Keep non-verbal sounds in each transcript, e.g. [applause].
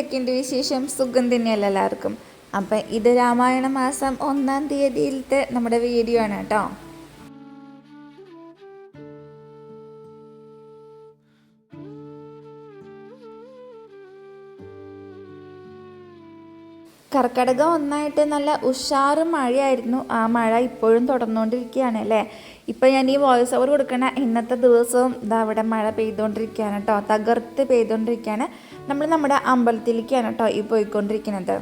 എന്തൊക്കെയുണ്ട് വിശേഷം സുഖം തന്നെയല്ല എല്ലാവർക്കും? അപ്പം ഇത് രാമായണ മാസം ഒന്നാം തീയതിയിലത്തെ നമ്മുടെ വീഡിയോ ആണ് കേട്ടോ. കർക്കടകം ഒന്നായിട്ട് നല്ല ഉഷാറും മഴയായിരുന്നു. ആ മഴ ഇപ്പോഴും തുടർന്നുകൊണ്ടിരിക്കുകയാണ് അല്ലേ? ഇപ്പം ഞാൻ ഈ വോയിസ് ഓവർ കൊടുക്കണ ഇന്നത്തെ ദിവസവും ഇതാ അവിടെ മഴ പെയ്തുകൊണ്ടിരിക്കുകയാണ് കേട്ടോ. തകർത്ത് പെയ്തുകൊണ്ടിരിക്കുകയാണ്. നമ്മൾ നമ്മുടെ അമ്പലത്തിലേക്കാണ് കേട്ടോ ഈ പോയിക്കൊണ്ടിരിക്കുന്നത്.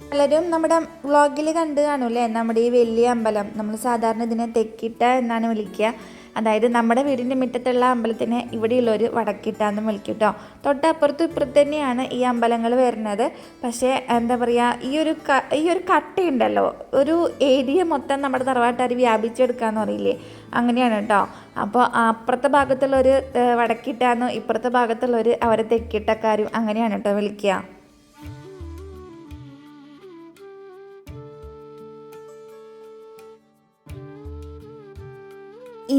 പലരും നമ്മുടെ വ്ളോഗിൽ കണ്ടു കാണൂലേ നമ്മുടെ ഈ വലിയ അമ്പലം. നമ്മൾ സാധാരണ ഇതിനെ തെക്കിട്ട എന്നാണ് വിളിക്കുക. അതായത് നമ്മുടെ വീടിന്റെ മുറ്റത്തുള്ള അമ്പലത്തിനെ ഇവിടെയുള്ളവർ വടക്കിട്ടാന്ന് വിളിക്കും കേട്ടോ തൊട്ടപ്പുറത്തും ഇപ്പുറത്ത് തന്നെയാണ് ഈ അമ്പലങ്ങൾ വരുന്നത്. പക്ഷേ എന്താ പറയുക ഈ ഒരു ഈ ഒരു കട്ടയുണ്ടല്ലോ. ഒരു ഏരിയ മൊത്തം നമ്മുടെ തറവാട്ടുകാർ വ്യാപിച്ചെടുക്കാന്ന് പറയില്ലേ? അങ്ങനെയാണ് കേട്ടോ. അപ്പോൾ അപ്പുറത്തെ ഭാഗത്തുള്ളവർ വടക്കിട്ടാന്നും ഇപ്പുറത്തെ ഭാഗത്തുള്ളവർ അവരെ തെക്കിട്ടക്കാരും അങ്ങനെയാണ് കേട്ടോ വിളിക്കുക.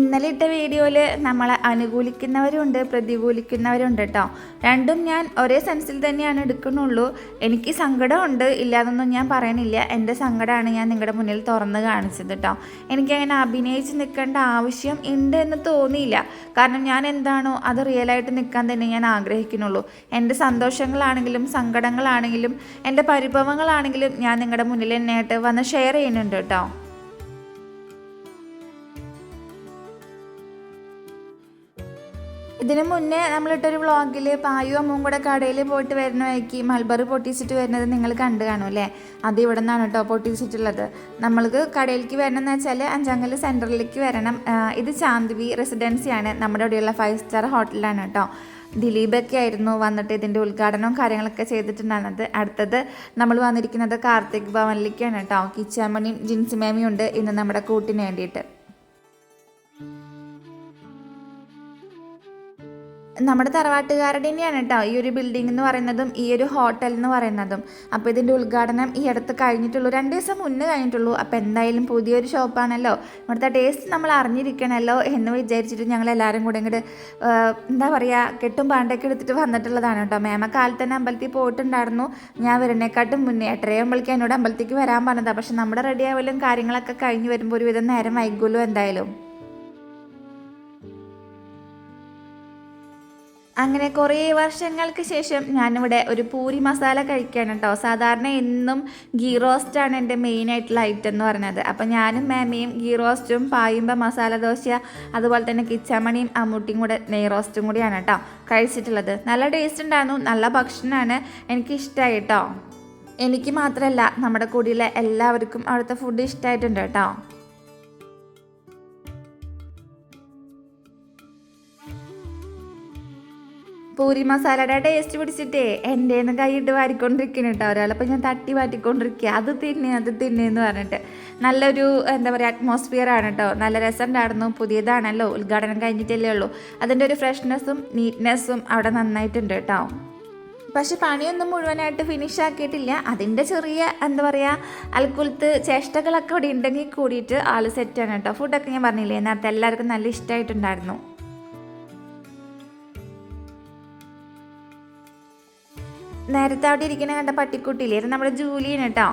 ഇന്നലെ ഇട്ട വീഡിയോയിൽ നമ്മളെ അനുകൂലിക്കുന്നവരുണ്ട് പ്രതികൂലിക്കുന്നവരുണ്ട് കേട്ടോ രണ്ടും ഞാൻ ഒരേ സെൻസിൽ തന്നെയാണ് എടുക്കുന്നുള്ളൂ. എനിക്ക് സങ്കടമുണ്ട് ഇല്ലാതൊന്നും ഞാൻ പറയണില്ല. എന്റെ സങ്കടമാണ് ഞാൻ നിങ്ങളുടെ മുന്നിൽ തുറന്ന് കാണിച്ചത് കേട്ടോ എനിക്കങ്ങനെ അഭിനയിച്ച് നിൽക്കേണ്ട ആവശ്യം ഉണ്ട് എന്ന് തോന്നിയില്ല. കാരണം ഞാൻ എന്താണോ അത് റിയലായിട്ട് നിൽക്കാൻ തന്നെ ഞാൻ ആഗ്രഹിക്കുന്നുള്ളൂ. എന്റെ സന്തോഷങ്ങളാണെങ്കിലും സങ്കടങ്ങളാണെങ്കിലും എന്റെ പരിഭവങ്ങളാണെങ്കിലും ഞാൻ നിങ്ങളുടെ മുന്നിൽ തന്നെയായിട്ട് വന്ന് ഷെയർ ചെയ്യുന്നുണ്ട് കേട്ടോ ഇതിനു മുന്നേ നമ്മളിട്ടൊരു വ്ളോഗിൽ പായു അമ്മും കൂടെ കടയിൽ പോയിട്ട് വരുന്ന വഴിക്ക് മൽബറി പൊട്ടിച്ചിട്ട് വരുന്നത് നിങ്ങൾ കണ്ടു കാണും അല്ലേ? അത് ഇവിടെ നിന്നാണ് കേട്ടോ പൊട്ടിച്ചിട്ടുള്ളത്. നമ്മൾക്ക് കടയിലേക്ക് വരണം എന്ന് വെച്ചാൽ അഞ്ചാങ്കൽ സെന്ററിലേക്ക് വരണം ഇത് ചാന്ദ്വി റെസിഡൻസിയാണ്. നമ്മുടെ ഇവിടെയുള്ള ഫൈവ് സ്റ്റാർ ഹോട്ടലാണ് കേട്ടോ ദിലീപൊക്കെ ആയിരുന്നു വന്നിട്ട് ഇതിന്റെ ഉദ്ഘാടനവും കാര്യങ്ങളൊക്കെ ചെയ്തിട്ടുണ്ടായിരുന്നത്. അടുത്തത് നമ്മൾ വന്നിരിക്കുന്നത് കാർത്തിക് ഭവനിലേക്കാണ് കേട്ടോ കിച്ചാമണിയും ജിൻസിമേമിയും ഉണ്ട് ഇന്ന് നമ്മുടെ കൂട്ടിന് വേണ്ടിയിട്ട്. നമ്മുടെ തറവാട്ടുകാരുടെ തന്നെയാണ് കേട്ടോ ഈ ഒരു ബിൽഡിംഗ് എന്ന് പറയുന്നതും ഈ ഒരു ഹോട്ടൽ എന്ന് പറയുന്നതും. അപ്പോൾ ഇതിന്റെ ഉദ്ഘാടനം ഈ അടുത്ത് കഴിഞ്ഞിട്ടുള്ളൂ. രണ്ട് ദിവസം മുന്നേ കഴിഞ്ഞിട്ടുള്ളൂ. അപ്പോൾ എന്തായാലും പുതിയൊരു ഷോപ്പാണല്ലോ ഇവിടുത്തെ ടേസ്റ്റ് നമ്മൾ അറിഞ്ഞിരിക്കണമല്ലോ എന്ന് വിചാരിച്ചിട്ട് ഞങ്ങൾ എല്ലാവരും കൂടെ ഇങ്ങോട്ട് എന്താ പറയുക കെട്ടും പാണ്ടൊക്കെ എടുത്തിട്ട് വന്നിട്ടുള്ളതാണ് കേട്ടോ. മേമ കാലത്ത് തന്നെ അമ്പലത്തിൽ പോയിട്ടുണ്ടായിരുന്നു. ഞാൻ വരുന്നേക്കാട്ടും മുന്നേ എട്ടരയാകുമ്പോഴേക്കും എന്നോട് അമ്പലത്തേക്ക് വരാൻ പറഞ്ഞതാണ് പക്ഷെ നമ്മുടെ റെഡിയാവലും കാര്യങ്ങളൊക്കെ കഴിഞ്ഞ് വരുമ്പോൾ ഒരുവിധം നേരം വൈകുമല്ലോ എന്തായാലും. അങ്ങനെ കുറേ വർഷങ്ങൾക്ക് ശേഷം ഞാനിവിടെ ഒരു പൂരി മസാല കഴിക്കുകയാണ് കേട്ടോ. സാധാരണ എന്നും ഗീ റോസ്റ്റാണ് എന്റെ മെയിൻ ആയിട്ടുള്ള ഐറ്റം എന്ന് പറഞ്ഞത് അപ്പോൾ ഞാനും മാമിയും ഗീ റോസ്റ്റും പായുമ്പ മസാല ദോശ അതുപോലെ തന്നെ കിച്ചാമണിയും അമ്മൂട്ടിയും കൂടെ നെയ് റോസ്റ്റും കൂടിയാണ് കേട്ടോ കഴിച്ചിട്ടുള്ളത്. നല്ല ടേസ്റ്റ് ഉണ്ടായിരുന്നു നല്ല ഭക്ഷണമാണ് എനിക്കിഷ്ടമായി കേട്ടോ. എനിക്ക് മാത്രമല്ല നമ്മുടെ കൂടിയിലെ എല്ലാവർക്കും അവിടുത്തെ ഫുഡ് ഇഷ്ടമായിട്ടുണ്ട് കേട്ടോ. പൂരി മസാലയുടെ ടേസ്റ്റ് പിടിച്ചിട്ടേ എന്റെ നിന്ന് കൈയിട്ട് വാരിക്കൊണ്ടിരിക്കുന്നു കേട്ടോ ഒരാളപ്പോൾ ഞാൻ തട്ടി വാറ്റിക്കൊണ്ടിരിക്കുക അത് തിന്നെ അത് തിന്നെ എന്ന് പറഞ്ഞിട്ട് നല്ലൊരു എന്താ പറയുക അറ്റ്മോസ്ഫിയർ ആണ് കേട്ടോ നല്ല രസമുണ്ടായിരുന്നു പുതിയതാണല്ലോ. ഉദ്ഘാടനം കഴിഞ്ഞിട്ടല്ലേ ഉള്ളൂ. അതിന്റെ ഒരു ഫ്രഷ്നെസ്സും നീറ്റ്നെസ്സും അവിടെ നന്നായിട്ടുണ്ട് കേട്ടോ പക്ഷെ പണിയൊന്നും മുഴുവനായിട്ട് ഫിനിഷ് ആക്കിയിട്ടില്ല. അതിന്റെ ചെറിയ എന്താ പറയുക അൽക്കുലത്ത് ചേഷ്ടകളൊക്കെ ഇവിടെ ഉണ്ടെങ്കിൽ കൂടിയിട്ട് ആൾ സെറ്റാണ് കേട്ടോ ഫുഡൊക്കെ ഞാൻ പറഞ്ഞില്ലേ നേരത്തെ എല്ലാവർക്കും നല്ല ഇഷ്ടമായിട്ടുണ്ടായിരുന്നു നേരത്തെ അവിടെ ഇരിക്കുന്ന കണ്ട പട്ടിക്കുട്ടിയില്ലേ? നമ്മുടെ ജൂലിയാണ് കേട്ടോ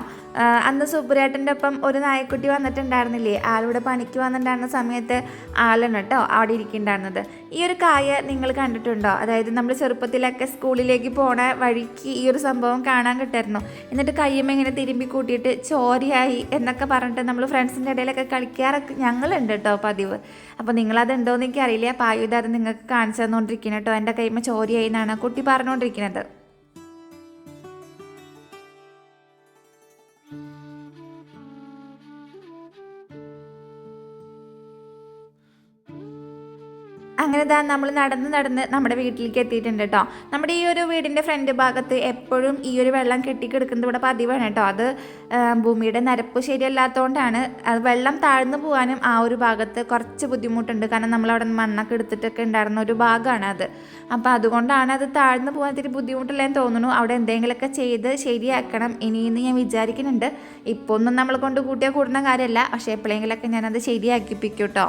അന്ന് സുബ്രേട്ടന്റെ ഒപ്പം ഒരു നായക്കുട്ടി വന്നിട്ടുണ്ടായിരുന്നില്ലേ? ആളിവിടെ പണിക്ക് വന്നിട്ടുണ്ടായിരുന്ന സമയത്ത് ആളാണ് കേട്ടോ അവിടെ ഇരിക്കുന്നുണ്ടായിരുന്നത്. ഈ ഒരു കായ നിങ്ങൾ കണ്ടിട്ടുണ്ടോ? അതായത് നമ്മൾ ചെറുപ്പത്തിലൊക്കെ സ്കൂളിലേക്ക് പോണ വഴിക്ക് ഈ ഒരു സംഭവം കാണാൻ കിട്ടായിരുന്നു. എന്നിട്ട് കയ്യമ്മ ഇങ്ങനെ തിരുമ്പി കൂട്ടിയിട്ട് ചോരയായി എന്നൊക്കെ പറഞ്ഞിട്ട് നമ്മൾ ഫ്രണ്ട്സിന്റെ ഇടയിലൊക്കെ കളിക്കാറൊക്കെ ഞങ്ങളുണ്ട് കേട്ടോ പതിവ്. അപ്പോൾ നിങ്ങളതുണ്ടോയെന്ന് എനിക്കറിയില്ല ആയുധം അത് നിങ്ങൾക്ക് കാണിച്ചു തന്നുകൊണ്ടിരിക്കുന്നത് കേട്ടോ എന്റെ കൈമ്മ ചോരയായി എന്നാണ് കുട്ടി പറഞ്ഞുകൊണ്ടിരിക്കുന്നത്. അങ്ങനെ ഇതാ നമ്മൾ നടന്ന് നടന്ന് നമ്മുടെ വീട്ടിലേക്ക് എത്തിയിട്ടുണ്ട് കേട്ടോ നമ്മുടെ ഈ ഒരു വീടിന്റെ ഫ്രണ്ട് ഭാഗത്ത് എപ്പോഴും ഈ ഒരു വെള്ളം കെട്ടിക്കിടക്കുന്നത് ഇവിടെ പതിവാണ് കേട്ടോ അത് ഭൂമിയുടെ നരപ്പ് ശരിയല്ലാത്തതുകൊണ്ടാണ് അത് വെള്ളം താഴ്ന്നു പോകാനും ആ ഒരു ഭാഗത്ത് കുറച്ച് ബുദ്ധിമുട്ടുണ്ട്. കാരണം നമ്മളവിടെ നിന്ന് മണ്ണൊക്കെ എടുത്തിട്ടൊക്കെ ഉണ്ടായിരുന്ന ഒരു ഭാഗമാണ് അത്. അപ്പോൾ അതുകൊണ്ടാണ് അത് താഴ്ന്നു പോകാൻ ഇത്തിരി ബുദ്ധിമുട്ടില്ലെന്ന് തോന്നുന്നു. അവിടെ എന്തെങ്കിലുമൊക്കെ ചെയ്ത് ശരിയാക്കണം ഇനിയെന്ന് ഞാൻ വിചാരിക്കുന്നുണ്ട്. ഇപ്പോൾ ഒന്നും നമ്മൾ കൊണ്ട് കൂട്ടിയാൽ കൂടുന്ന കാര്യമല്ല. പക്ഷേ എപ്പോഴെങ്കിലൊക്കെ ഞാനത് ശരിയാക്കിപ്പിക്കും കേട്ടോ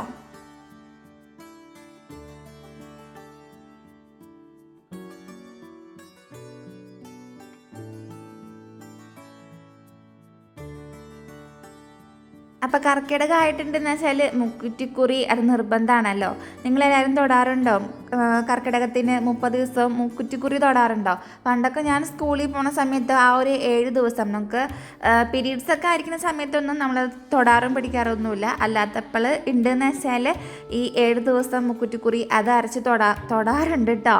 അപ്പോൾ കർക്കിടകം ആയിട്ടുണ്ടെന്ന് വെച്ചാൽ മുക്കുറ്റിക്കുറി അത് നിർബന്ധമാണല്ലോ നിങ്ങളെല്ലാവരും തൊടാറുണ്ടോ? കർക്കിടകത്തിന് മുപ്പത് ദിവസം മുക്കുറ്റിക്കുറി തൊടാറുണ്ടോ? പണ്ടൊക്കെ ഞാൻ സ്കൂളിൽ പോണ സമയത്ത് ആ ഒരു ഏഴ് ദിവസം നമുക്ക് പീരീഡ്സ് ഒക്കെ ആയിരിക്കുന്ന സമയത്തൊന്നും നമ്മൾ തൊടാറും പിടിക്കാറൊന്നുമില്ല. അല്ലാത്തപ്പോൾ ഉണ്ടെന്ന് വെച്ചാൽ ഈ ഏഴ് ദിവസം മുക്കുറ്റിക്കുറി അത് അരച്ച് തൊടാ തൊടാറുണ്ട് കേട്ടോ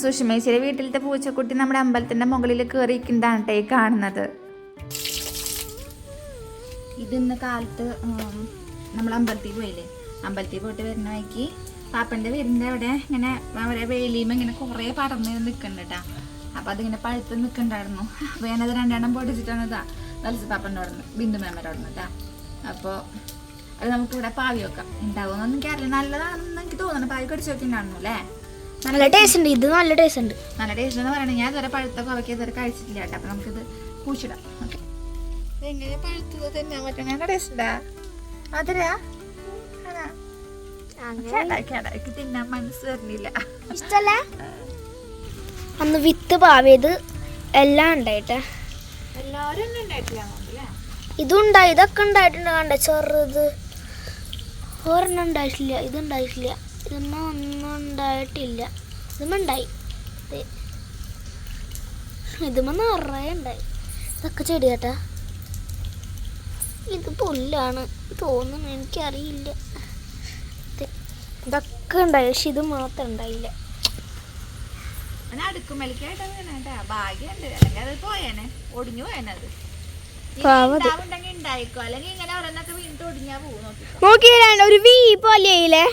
സുഷമേശ്വരി വീട്ടിലത്തെ പൂച്ചക്കുട്ടി നമ്മുടെ അമ്പലത്തിന്റെ മുകളിൽ കയറിയിരിക്കുന്നതാണ് കേട്ടോ ഈ കാണുന്നത്? ഇത് ഇന്ന് കാലത്ത് നമ്മൾ അമ്പലത്തിൽ പോയില്ലേ? അമ്പലത്തിൽ പോയിട്ട് വരുന്ന വഴിക്ക് പാപ്പന്റെ വീടിന്റെ അവിടെ ഇങ്ങനെ അവരെ വേലിയും ഇങ്ങനെ കുറേ പടർന്ന് നിൽക്കുന്നുണ്ട് കേട്ടോ അപ്പം അതിങ്ങനെ പഴുത്ത് നിൽക്കണ്ടായിരുന്നു അപ്പോൾ ഞാനത് രണ്ടെണ്ണം പൊടിച്ചിട്ടാണ് ഇതാ വത്സ പാപ്പന്റെ അവിടെ നിന്ന് ബിന്ദു മേമയുടെ അവിടെ നിന്ന് കേട്ടോ അപ്പോൾ അത് നമുക്കിവിടെ പാവി വെക്കാം. ഉണ്ടാവുമെന്നൊന്നും എനിക്കറിയില്ല നല്ലതാണെന്ന് എനിക്ക് തോന്നുന്നു. പാവി കടിച്ചു വെക്കുന്നുണ്ടായിരുന്നു അല്ലേ നല്ല ടേസ്റ്റ് ഉണ്ട്. ഇത് നല്ല ടേസ്റ്റ് ഉണ്ട്. നല്ല ടേസ്റ്റ് എന്ന് പറയണത് ഞാൻ ഇതുവരെ പഴുത്ത കോവയ്ക്ക് ഇതുവരെ കഴിച്ചിട്ടില്ല കേട്ടോ അപ്പം നമുക്കിത് കൂച്ചിടാം ഓക്കെ? എങ്ങനെ പഴുത്തത്? തിന്നാൻ പറ്റണ? നല്ല ടേസ്റ്റ് മധുരാ ചേട്ടാക്കി തിന്നാൻ മനസ്സ് വരുന്നില്ല ഇഷ്ടല്ല? അന്ന് വിത്ത് പാവിയത് എല്ലാം ഉണ്ടായിട്ടെ. എല്ലാവരും ഉണ്ടായിട്ടില്ല ഇതുണ്ടായി ഇതൊക്കെ ഉണ്ടായിട്ടുണ്ട് കണ്ട? ചെറുത്. ഒരെണ്ണം ഉണ്ടായിട്ടില്ല ഇതുണ്ടായിട്ടില്ല ഇതൊന്നും ഒന്നും ഉണ്ടായിട്ടില്ല. ഇതുമുണ്ടായി ഇതുമ്മ നിറയെ ഉണ്ടായി. ഇതൊക്കെ ചെടി കേട്ടാ ഇത് പുല്ലാണ് തോന്നുന്നു എനിക്കറിയില്ല. ഇതൊക്കെ ഉണ്ടായി പക്ഷെ ഇത് മാത്രം ഉണ്ടായില്ല. ഒരു വീ പോലെയില്ലേ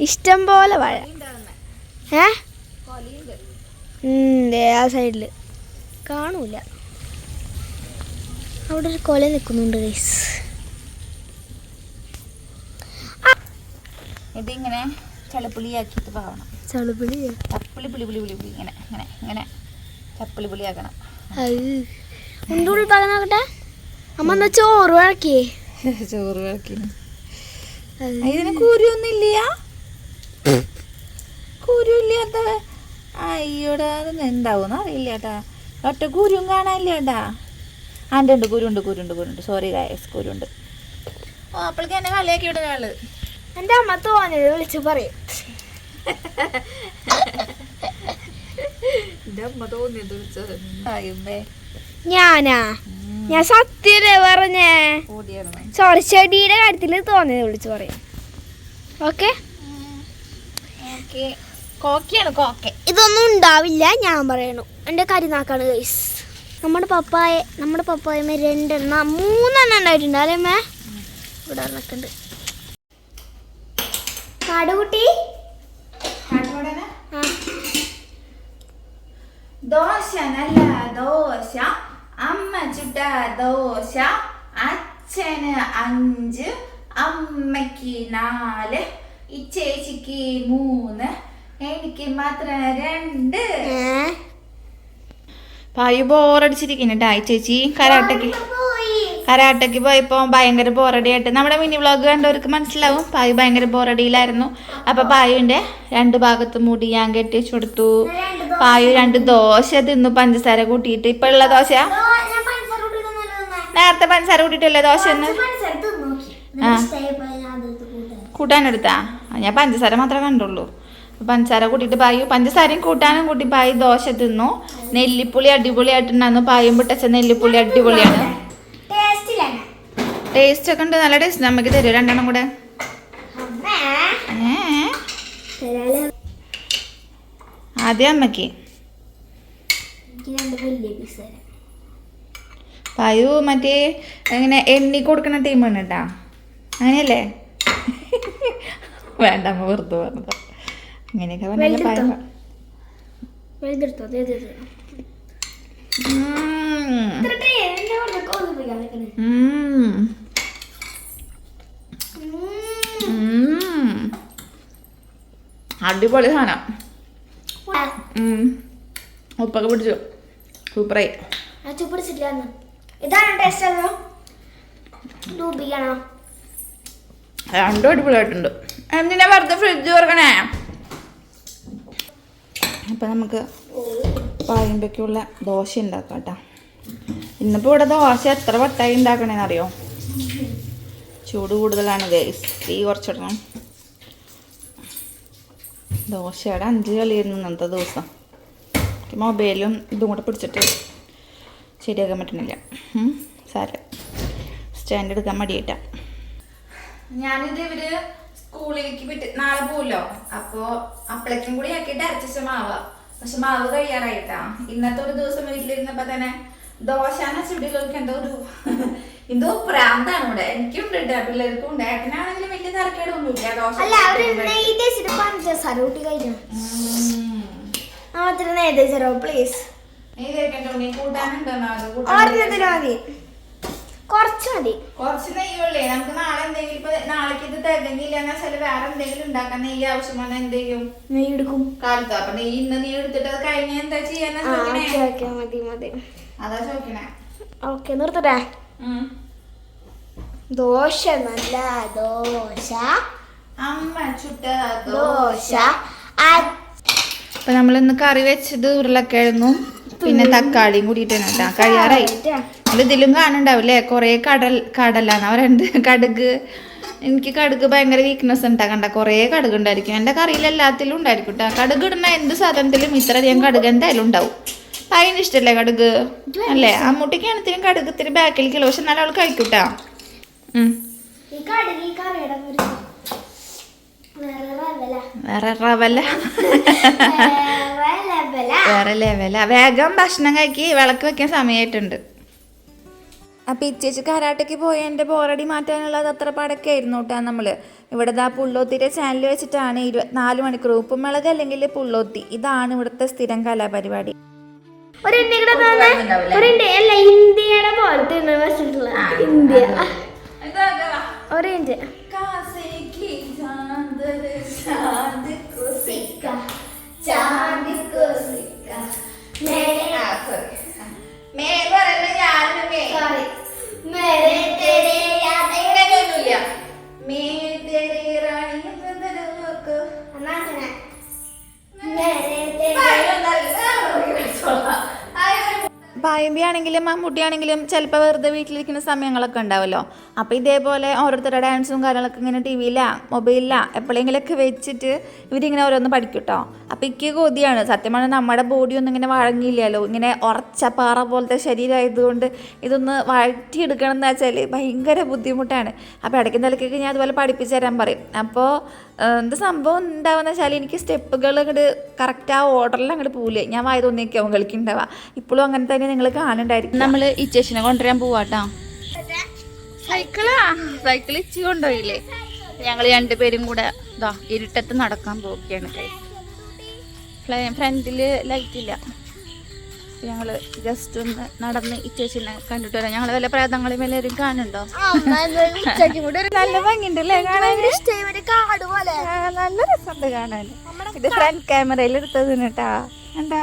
ഇഷ്ടം പോലെ വാഴ. ഏ? ആ സൈഡിൽ. കാണൂല. അവിടെ ഒരു കൊല നിൽക്കുന്നുണ്ട് ഗൈസ് ഇതിങ്ങനെ ചളപ്പുളിയാക്കിയിട്ട് പോകണം ചളിപ്പുളി ചപ്പുളി പുളി പുളി പുളി പുളി ഇങ്ങനെ ഇങ്ങനെ ഇങ്ങനെ ചപ്പുളി പുളിയാക്കണം. ഉണ്ടുള്ളി പാകം നോക്കട്ടെ? അമ്മ എന്നാ ചോറ് വഴക്കിയേ? [laughs] ചോറ് വഴക്കി ഇതിന് കുരുവൊന്നുമില്ല? കുരുവില്ലാത്ത അയ്യോടാ അതൊന്നും എന്താവും അറിയില്ല കേട്ടാ. ഒറ്റ കുരുവും കാണാനില്ല കേട്ടാ. ആന്റെ ഉണ്ട് കുരുണ്ട് കുരുണ്ട് കുരുണ്ട് സോറി ഗായസ് കുരുണ്ട് ഓ അപ്പോഴേക്ക് എന്നെ കളിയാക്കി വിടുന്ന ആൾ. എന്റെ അമ്മ തോന്നിയത് വിളിച്ച് പറയും. ഞാനാ? ഞാൻ സത്യല്ലേ പറഞ്ഞേ? സോറി ചെടിയുടെ കാര്യത്തിൽ തോന്നിയത് വിളിച്ചു പറയും. ഓക്കെ ഓക്കെ കോക്കയാണ് കോക്കെ. ഇതൊന്നും ഉണ്ടാവില്ല ഞാൻ പറയണു. എന്റെ കരിനാക്കാണ് ഗൈസ് നമ്മുടെ പപ്പായ നമ്മുടെ പപ്പായമ്മ രണ്ടെണ്ണ മൂന്നെണ്ണം ഉണ്ടായിട്ടുണ്ട്. അല്ലേ അമ്മേ? ഇവിടെ ഒരെണ്ണക്കുണ്ട് കാടുകുട്ടി? ദോശ നല്ല ദോശ. അമ്മ ചുട്ട ദോശ. അച്ഛന് അഞ്ച് അമ്മയ്ക്ക് നാല് ഇച്ചേച്ചിക്ക് ചേച്ചിക്ക് മൂന്ന് എനിക്ക് മാത്രം രണ്ട്? പായു ബോറടിച്ചിരിക്കുന്നു ഡായ് ചേച്ചി കരാട്ടയ്ക്ക് കരാട്ടയ്ക്ക് പോയപ്പോൾ ഭയങ്കര ബോറടിയായിട്ട്. നമ്മുടെ മിനി വ്ളോഗ് കണ്ടവർക്ക് മനസ്സിലാവും പായു ഭയങ്കര ബോറടിയിലായിരുന്നു. അപ്പോൾ പായുവിന്റെ രണ്ട് ഭാഗത്ത് മുടി ഞാൻ കെട്ടി വെച്ച് കൊടുത്തു. പായു രണ്ട് ദോശ തിന്നു പഞ്ചസാര കൂട്ടിയിട്ട്. ഇപ്പൊ ഉള്ള ദോശ? നേരത്തെ പഞ്ചസാര കൂട്ടിയിട്ടല്ലേ ദോശ എന്ന് ആ. കൂട്ടാനെടുത്താ? ഞാൻ പഞ്ചസാര മാത്രമേ കണ്ടുള്ളൂ. അപ്പൊ പഞ്ചസാര കൂട്ടിയിട്ട് പായു പഞ്ചസാരയും കൂട്ടാനും കൂട്ടി പായു ദോശ തിന്നു. നെല്ലിപ്പുളി അടിപൊളിയായിട്ടുണ്ടായിരുന്നു. പായും പൊട്ടച്ച നെല്ലിപ്പുളി അടിപൊളിയാണ്. ടേസ്റ്റ് ഒക്കെ ഉണ്ട്. നല്ല ടേസ്റ്റ്. നമുക്ക് തരൂ രണ്ടെണ്ണം കൂടെ. ആദ്യം അമ്മയ്ക്ക് പായു മറ്റേ അങ്ങനെ എണ്ണി കൊടുക്കുന്ന ടീമാണ് കേട്ടാ അങ്ങനെയല്ലേ? വേണ്ട അമ്മ വെറുതെ പറഞ്ഞത്. അങ്ങനെയൊക്കെ പറഞ്ഞാൽ പയ. അടിപൊളി സാധനം. ഉപ്പൊക്കെ പിടിച്ചു. സൂപ്പറായി. ഇതാണ് രണ്ടും അടിപൊളിയായിട്ടുണ്ട്. എന്തിനാ വെറുതെ ഫ്രിഡ്ജ് തുറക്കണേ? അപ്പം നമുക്ക് പായമ്പയ്ക്കുള്ള ദോശ ഉണ്ടാക്കാം കേട്ടോ. ഇന്നിപ്പോൾ ഇവിടെ ദോശ എത്ര വട്ടായി ഉണ്ടാക്കണേന്ന് അറിയോ ചൂട് കൂടുതലാണ് ഗൈസ് തീ കുറച്ചിടണം. ദോശയുടെ അഞ്ച് കളിയായിരുന്നു ഇന്നത്തെ ദിവസം. മൊബൈലും ഇതും കൂടെ പിടിച്ചിട്ട് ശരിയാക്കാൻ പറ്റണില്ല. സാര സ്റ്റാൻഡ് എടുക്കാൻ മടിയിട്ട ഞാനിത് ഇവർ സ്കൂളിലേക്ക് വിട്ട് നാളെ പോവല്ലോ. അപ്പോ അപ്പളേക്കും കൂടി ആക്കിയിട്ട് അരച്ച മാവ. പക്ഷെ മാവ് കഴിയാറായിട്ടാ. ഇന്നത്തെ ഒരു ദിവസം വീട്ടിലിരുന്നപ്പോ തന്നെ ദോശാന ചുടി എന്തോ ഒരു [laughs] എന്തോ പ്രാന്താണ് ഇവിടെ. എനിക്കുണ്ട് കേട്ടോ പിള്ളേർക്കും ഉണ്ട്. ഏട്ടനാണെങ്കിലും വലിയ തരക്കേടൊന്നുമില്ല. ദോശ പ്ലീസ് കൂട്ടാനുണ്ടോ കൂട്ടാൻ കുറച്ച് മതി. കുറച്ച് നെയ്യുള്ളേ. നമുക്ക് നാളെ എന്തെങ്കിലും ഇപ്പൊ നാളേക്ക് ഇത് തികഞ്ഞില്ല എന്നാ ചില വേറെ എന്തെങ്കിലും ഉണ്ടാക്കാൻ നെയ്യ് ആവശ്യമാണ്? എന്ത് ചെയ്യും? നെയ്യ് എടുക്കും. കാലത്ത്. അപ്പൊ നെയ്യ് ഇന്ന് നീ എടുത്തിട്ട് അത് കഴിഞ്ഞ എന്താ മതി മതി. അതാ ചോദിക്കണേ. ഓക്കെ നിർത്തട്ടെ. ദോശ നല്ല ദോശ. അമ്മ ചുട്ട ദോശ. അപ്പൊ നമ്മൾ ഇന്ന് കറി വെച്ചത് ഉരുളക്കിഴങ്ങും പിന്നെ തക്കാളിയും കൂടിയിട്ടാണ് കേട്ടോ. കഴിയാറായി. ഇതിലും കാണണ്ടാവില്ലേ കുറേ കടൽ കടലാണ് അവരുണ്ട് [laughs] കടുക്. എനിക്ക് കടുക് ഭയങ്കര വീക്ക്നെസ് ഉണ്ടാ കണ്ട. കുറേ കടുക് ഉണ്ടായിരിക്കും. എന്റെ കറിയിൽ എല്ലാത്തിലും ഉണ്ടായിരിക്കും കേട്ടോ കടുക് ഇടുന്ന എന്ത് സാധനത്തിലും ഇത്രയധികം കടുക് എന്തായാലും ഉണ്ടാവും. അതിന് ഇഷ്ടല്ലേ കടുക്? അല്ലേ? അമ്മൂട്ടിക്കാണ് ഇത്തിരി കടുക് ഇത്തിരി ബാക്കിൽ കിലോ പക്ഷെ നല്ല അവൾ കഴിക്കൂട്ടാ ഉം. ഈ കടുക് ഈ കറിയുടെ ഒരു വേറെ റവല വേറെ റവല്ല വേറെ ലെവല വേഗം ഭക്ഷണം കഴിക്കി. വിളക്ക് വെക്കാൻ സമയമായിട്ടുണ്ട് അപ്പം ഇച്ചേച്ചി കരാട്ടയ്ക്ക് പോയി എന്റെ ബോറടി മാറ്റാനുള്ളത് അത്ര പടക്കെ ആയിരുന്നു കേട്ടോ നമ്മൾ ഇവിടെ ആ പുള്ളോത്തിന്റെ ചാനൽ വെച്ചിട്ടാണ് ഇരുപത്തിനാല് മണിക്കൂർ. ഉപ്പുമുളക് അല്ലെങ്കിൽ പുള്ളോത്തി. ഇതാണ് ഇവിടുത്തെ സ്ഥിരം കലാപരിപാടി. ഒരു ഇന്ത്യയുടെ ഇന്ത്യ. ഒരു ഇന്ത്യ അല്ല ഇന്ത്യയുടെ പോലത്തെ ആണ് വെച്ചിട്ടുള്ള ഇന്ത്യ ഒരു ഇന്ത്യ Sorry. മേരെ തേരെ യാദേ എന്നാ അങ്ങനെ. മേരെ പായമ്പി ആണെങ്കിലും മമ്മൂട്ടി ആണെങ്കിലും ചിലപ്പോൾ വെറുതെ വീട്ടിലിരിക്കുന്ന സമയങ്ങളൊക്കെ ഉണ്ടാവുമല്ലോ അപ്പോൾ ഇതേപോലെ ഓരോരുത്തരുടെ ഡാൻസും കാര്യങ്ങളൊക്കെ ഇങ്ങനെ ടി വിയിലാ മൊബൈലിലാ എപ്പോഴെങ്കിലൊക്കെ വെച്ചിട്ട് ഇവരിങ്ങനെ ഓരോന്ന് പഠിക്കും കേട്ടോ അപ്പോൾ ഇക്ക് കൊതിയാണ്. സത്യം നമ്മുടെ ബോഡി ഒന്നും ഇങ്ങനെ വഴങ്ങിയില്ലല്ലോ. ഇങ്ങനെ ഉറച്ച പാറ പോലത്തെ ശരീരമായതുകൊണ്ട് ഇതൊന്ന് വഴറ്റിയെടുക്കണം എന്ന് വെച്ചാൽ ഭയങ്കര ബുദ്ധിമുട്ടാണ്. അപ്പോൾ ഇടയ്ക്ക് നിലക്കൊക്കെ ഞാൻ അതുപോലെ പഠിപ്പിച്ചു തരാൻ പറയും. അപ്പോൾ എന്ത് സംഭവം ഉണ്ടാവുന്ന വെച്ചാൽ എനിക്ക് സ്റ്റെപ്പുകൾ അങ്ങോട്ട് കറക്റ്റ് ആ ഓർഡറിൽ അങ്ങോട്ട് പോവില്ലേ ഞാൻ വായ അവൻ കളിക്കുന്നുണ്ടാവുക ഇപ്പോഴും അങ്ങനെ തന്നെ നിങ്ങൾ കാണുന്നുണ്ടായിരിക്കും നമ്മൾ ചേച്ചിനെ കൊണ്ടുവരാൻ പോവാട്ടോ. സൈക്കിളാ? സൈക്കിൾ ഇച്ചി കൊണ്ടുപോയില്ലേ? ഞങ്ങൾ രണ്ടുപേരും കൂടെ ഇതാ ഇരുട്ടത്ത് നടക്കാൻ പോവുകയാണ്. ഫ്രണ്ടിൽ ലൈറ്റ് ഇല്ല. ഞങ്ങൾ ജസ്റ്റ് ഒന്ന് നടന്ന് ഇച്ചേച്ചിനെ കണ്ടിട്ട് വരാം. ഞങ്ങൾ വല്ല പ്രേതങ്ങളും എല്ലാവരും കാണുന്നുണ്ടോ? നല്ല ഭംഗിയുണ്ട് അല്ലേ കാണാൻ? കാട് പോലെ ആ, നല്ല രസമുണ്ട് കാണാൻ. ഇത് ഫ്രണ്ട് ക്യാമറയിൽ എടുത്തത് കേട്ടാ എന്താ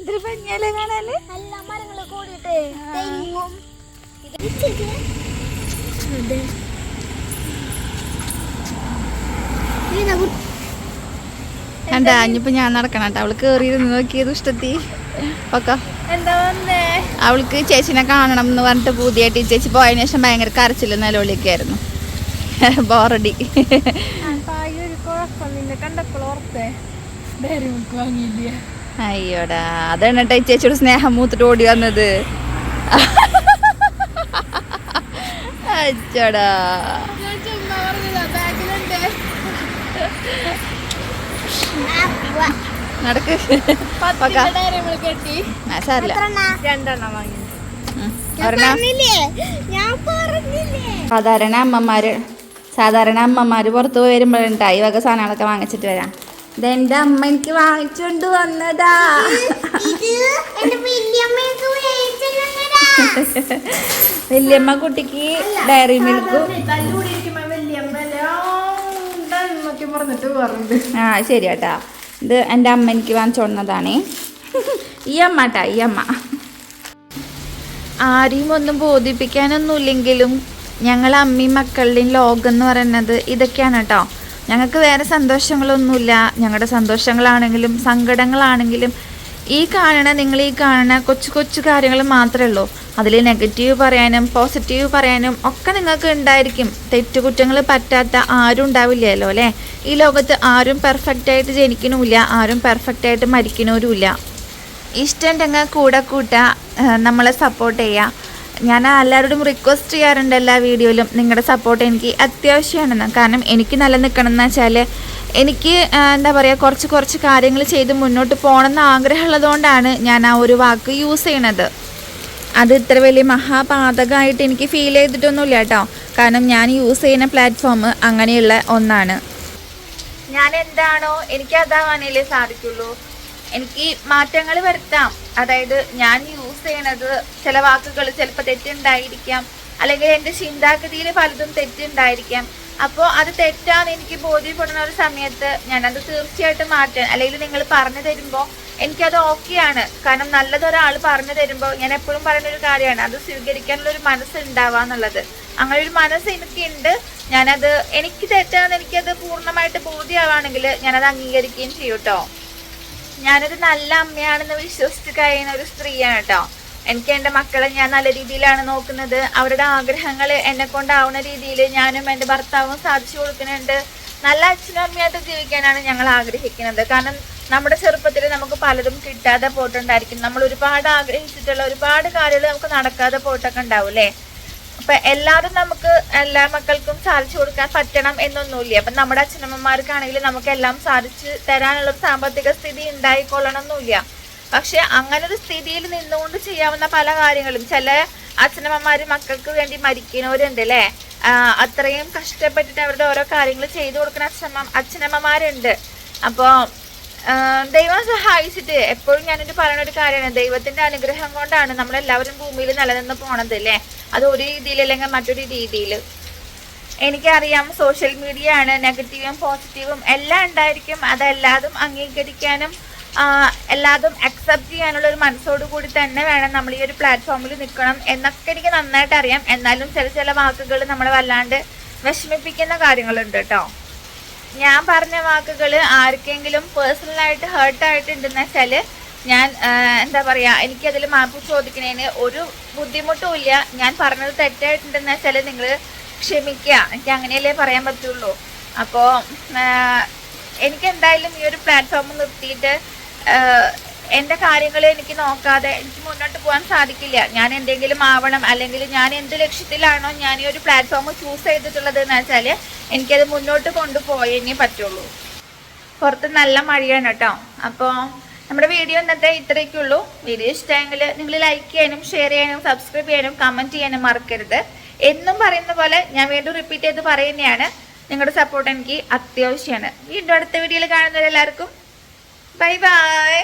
ഇതൊരു ഭംഗിയല്ലേ കാണാന്? എല്ലാ മരങ്ങളും കൂടിയിട്ട് തെങ്ങും. അതെ. ഇതിനെ കുറിച്ച് കണ്ടാ ഇനിയിപ്പോ ഞാൻ നടക്കണം കേട്ടോ. അവൾ കേറിയിരുന്ന് നോക്കിയത് ഇഷ്ടത്തി. ഒക്കെ എന്താ വന്നേ? അവൾക്ക് ചേച്ചിനെ കാണണം എന്ന് പറഞ്ഞിട്ട് പുതിയായിട്ട് ചേച്ചി പോയതിനു ശേഷം ഭയങ്കര കരച്ചിലും നിലവിളിയൊക്കെ ആയിരുന്നു. ബോറടി. കണ്ടപ്പോൾ ഓർത്തേ. ഡയറി മിൽക്ക് വാങ്ങിയില്ല? അയ്യോടാ അതാണ് കേട്ടോ ചേച്ചിയുടെ സ്നേഹം മൂത്തിട്ട് ഓടി വന്നത്. അച്ചടാ. നടക്ക്. സാധാരണ അമ്മമാര് സാധാരണ അമ്മമാര് പുറത്ത് പോയി വരുമ്പോഴുണ്ടായി വക സാധനങ്ങളൊക്കെ വാങ്ങിച്ചിട്ട് വരാം. ഇതെന്റെ അമ്മ എനിക്ക് വാങ്ങിച്ചോണ്ട് വന്നതാ. എന്റെ വല്യമ്മ കുട്ടിക്ക് ഡയറി മിൽക്കും ആ ശരി കേട്ടാ ഇത് എന്റെ അമ്മ എനിക്ക് വാങ്ങിച്ചോണ്ടതാണ് ഈ അമ്മ കേട്ടാ ഈ അമ്മ. ആരെയും ഒന്നും ബോധിപ്പിക്കാനൊന്നുമില്ലെങ്കിലും ഞങ്ങൾ അമ്മയും മക്കളുടെയും ലോകം എന്ന് പറയുന്നത് ഇതൊക്കെയാണ് കേട്ടോ. ഞങ്ങൾക്ക് വേറെ സന്തോഷങ്ങളൊന്നുമില്ല. ഞങ്ങളുടെ സന്തോഷങ്ങളാണെങ്കിലും സങ്കടങ്ങളാണെങ്കിലും ഈ കാണണ നിങ്ങൾ ഈ കാണണ കൊച്ചു കൊച്ചു കാര്യങ്ങൾ മാത്രമേ ഉള്ളൂ. അതിൽ നെഗറ്റീവ് പറയാനും പോസിറ്റീവ് പറയാനും ഒക്കെ നിങ്ങൾക്ക് ഉണ്ടായിരിക്കും. തെറ്റുകുറ്റങ്ങൾ പറ്റാത്ത ആരും ഉണ്ടാവില്ലല്ലോ അല്ലേ? ഈ ലോകത്ത് ആരും പെർഫെക്റ്റ് ആയിട്ട് ജനിക്കണമില്ല ആരും പെർഫെക്റ്റ് ആയിട്ട് മരിക്കണവരുമില്ല ഇഷ്ടമുണ്ടെങ്കിൽ കൂടെ കൂട്ടുക നമ്മളെ സപ്പോർട്ട് ചെയ്യുക. ഞാൻ എല്ലാവരോടും റിക്വസ്റ്റ് ചെയ്യാറുണ്ട് എല്ലാ വീഡിയോയിലും. നിങ്ങളുടെ സപ്പോർട്ട് എനിക്ക് അത്യാവശ്യമാണെന്ന്. കാരണം എനിക്ക് നല്ല നിൽക്കണം എന്ന് വെച്ചാൽ എനിക്ക് എന്താ പറയുക കുറച്ച് കുറച്ച് കാര്യങ്ങൾ ചെയ്ത് മുന്നോട്ട് പോകണമെന്ന് ആഗ്രഹമുള്ളതുകൊണ്ടാണ് ഞാൻ ആ ഒരു വാക്ക് യൂസ് ചെയ്യണത്. അത് ഇത്ര വലിയ മഹാപാതകമായിട്ട് എനിക്ക് ഫീൽ ചെയ്തിട്ടൊന്നുമില്ല കേട്ടോ. കാരണം ഞാൻ യൂസ് ചെയ്യുന്ന പ്ലാറ്റ്ഫോം അങ്ങനെയുള്ള ഒന്നാണ്. ഞാൻ എന്താണോ എനിക്ക് അതാവാനല്ലേ സാധിക്കുള്ളൂ. എനിക്ക് മാറ്റങ്ങൾ വരുത്താം. അതായത് ഞാൻ യൂസ് ചെയ്യണത് ചില വാക്കുകൾ ചിലപ്പോൾ തെറ്റുണ്ടായിരിക്കാം. അല്ലെങ്കിൽ എന്റെ ചിന്താഗതിയിൽ പലതും തെറ്റുണ്ടായിരിക്കാം. അപ്പോൾ അത് തെറ്റാന്ന് എനിക്ക് ബോധ്യപ്പെടുന്ന ഒരു സമയത്ത് ഞാനത് തീർച്ചയായിട്ടും മാറ്റാൻ അല്ലെങ്കിൽ നിങ്ങൾ പറഞ്ഞു തരുമ്പോൾ എനിക്കത് ഓക്കെയാണ് കാരണം നല്ലതൊരാൾ പറഞ്ഞു തരുമ്പോൾ ഞാൻ എപ്പോഴും പറയുന്ന ഒരു കാര്യമാണ് അത് സ്വീകരിക്കാനുള്ള ഒരു മനസ്സ് അങ്ങനെ ഒരു മനസ്സ് എനിക്കുണ്ട്. ഞാനത് എനിക്ക് തെറ്റാന്ന് എനിക്കത് പൂർണമായിട്ട് ബോധ്യമാവാണെങ്കിൽ ഞാനത് അംഗീകരിക്കുകയും ചെയ്യും കേട്ടോ ഞാനൊരു നല്ല അമ്മയാണെന്ന് വിശ്വസിച്ച് കഴിയുന്ന ഒരു സ്ത്രീയാണ് കേട്ടോ എനിക്ക് എന്റെ മക്കളെ ഞാൻ നല്ല രീതിയിലാണ് നോക്കുന്നത്. അവരുടെ ആഗ്രഹങ്ങൾ എന്നെ കൊണ്ടാവുന്ന രീതിയിൽ ഞാനും എന്റെ ഭർത്താവും സാധിച്ചു കൊടുക്കുന്നുണ്ട്. നല്ല അച്ഛനും അമ്മയായിട്ട് ജീവിക്കാനാണ് ഞങ്ങൾ ആഗ്രഹിക്കുന്നത്. കാരണം നമ്മുടെ ചെറുപ്പത്തിൽ നമുക്ക് പലതും കിട്ടാതെ പോയിട്ടുണ്ടായിരിക്കും. നമ്മൾ ഒരുപാട് ആഗ്രഹിച്ചിട്ടുള്ള ഒരുപാട് കാര്യങ്ങൾ നമുക്ക് നടക്കാതെ പോയിട്ടൊക്കെ ഉണ്ടാവും അപ്പൊ എല്ലാവരും നമുക്ക് എല്ലാ മക്കൾക്കും സാധിച്ചു കൊടുക്കാൻ പറ്റണം എന്നൊന്നുമില്ല. അപ്പൊ നമ്മുടെ അച്ഛനമ്മമാർക്കാണെങ്കിൽ നമുക്ക് എല്ലാം സാധിച്ചു തരാനുള്ള സാമ്പത്തിക സ്ഥിതി ഉണ്ടായിക്കൊള്ളണം എന്നില്ല പക്ഷെ അങ്ങനെ ഒരു സ്ഥിതിയിൽ നിന്നുകൊണ്ട് ചെയ്യാവുന്ന പല കാര്യങ്ങളും ചില അച്ഛനമ്മമാര് മക്കൾക്ക് വേണ്ടി മരിക്കുന്നവരുണ്ട് അല്ലേ? അത്രയും കഷ്ടപ്പെട്ടിട്ട് അവരുടെ ഓരോ കാര്യങ്ങൾ ചെയ്തു കൊടുക്കുന്ന അച്ഛനമ്മ അച്ഛനമ്മമാരുണ്ട്. അപ്പോൾ ദൈവം സഹായിച്ചിട്ട് എപ്പോഴും ഞാനിത് പറയുന്ന ഒരു കാര്യമാണ്. ദൈവത്തിന്റെ അനുഗ്രഹം കൊണ്ടാണ് നമ്മളെല്ലാവരും ഭൂമിയിൽ നിലനിന്ന് പോണത് അല്ലേ? അത് ഒരു രീതിയിൽ അല്ലെങ്കിൽ മറ്റൊരു രീതിയിൽ. എനിക്കറിയാം സോഷ്യൽ മീഡിയ ആണ് നെഗറ്റീവും പോസിറ്റീവും എല്ലാം ഉണ്ടായിരിക്കും. അതെല്ലാതും അംഗീകരിക്കാനും എല്ലാതും അക്സെപ്റ്റ് ചെയ്യാനുള്ള ഒരു മനസ്സോടു കൂടി തന്നെ വേണം നമ്മൾ ഈ ഒരു പ്ലാറ്റ്ഫോമിൽ നിൽക്കണം എന്നൊക്കെ എനിക്ക് നന്നായിട്ട് അറിയാം. എന്നാലും ചില ചില വാക്കുകൾ നമ്മളെ വല്ലാണ്ട് വിഷമിപ്പിക്കുന്ന കാര്യങ്ങളുണ്ട് കേട്ടോ. ഞാൻ പറഞ്ഞ വാക്കുകൾ ആർക്കെങ്കിലും പേഴ്സണലായിട്ട് ഹേർട്ടായിട്ടുണ്ടെന്ന് വെച്ചാൽ ഞാൻ എന്താ പറയാ എനിക്ക് എനിക്കതിൽ മാപ്പ് ചോദിക്കുന്നതിന് ഒരു ബുദ്ധിമുട്ടും ഇല്ല. ഞാൻ പറഞ്ഞത് തെറ്റായിട്ടുണ്ടെന്ന് വെച്ചാൽ നിങ്ങൾ ക്ഷമിക്കുക എനിക്ക് അങ്ങനെയല്ലേ പറയാൻ പറ്റുള്ളൂ. അപ്പോൾ എനിക്ക് എന്തായാലും ഈ ഒരു പ്ലാറ്റ്ഫോം നിർത്തിയിട്ട് എന്റെ കാര്യങ്ങൾ എനിക്ക് നോക്കാതെ എനിക്ക് മുന്നോട്ട് പോകാൻ സാധിക്കില്ല. ഞാൻ എന്തെങ്കിലും ആവണം അല്ലെങ്കിൽ ഞാൻ എന്ത് ലക്ഷ്യത്തിലാണോ ഞാൻ ഈ ഒരു പ്ലാറ്റ്ഫോം ചൂസ് ചെയ്തിട്ടുള്ളത് എന്ന് വെച്ചാൽ എനിക്കത് മുന്നോട്ട് കൊണ്ടുപോയേ പറ്റുള്ളൂ. പുറത്ത് നല്ല മഴയാണ് കേട്ടോ. അപ്പോൾ നമ്മുടെ വീഡിയോ ഇന്നത്തെ ഇത്രയൊക്കെയുള്ളൂ. വീഡിയോ ഇഷ്ടമെങ്കിൽ നിങ്ങൾ ലൈക്ക് ചെയ്യാനും ഷെയർ ചെയ്യാനും സബ്സ്ക്രൈബ് ചെയ്യാനും കമന്റ് ചെയ്യാനും മറക്കരുത്. എന്നും പറയുന്ന പോലെ ഞാൻ വീണ്ടും റിപ്പീറ്റ് ചെയ്ത് പറയുന്നതാണ്. നിങ്ങളുടെ സപ്പോർട്ട് എനിക്ക് അത്യാവശ്യമാണ്. വീണ്ടും അടുത്ത വീഡിയോയിൽ കാണുന്നവരെല്ലാവർക്കും ബൈ ബൈ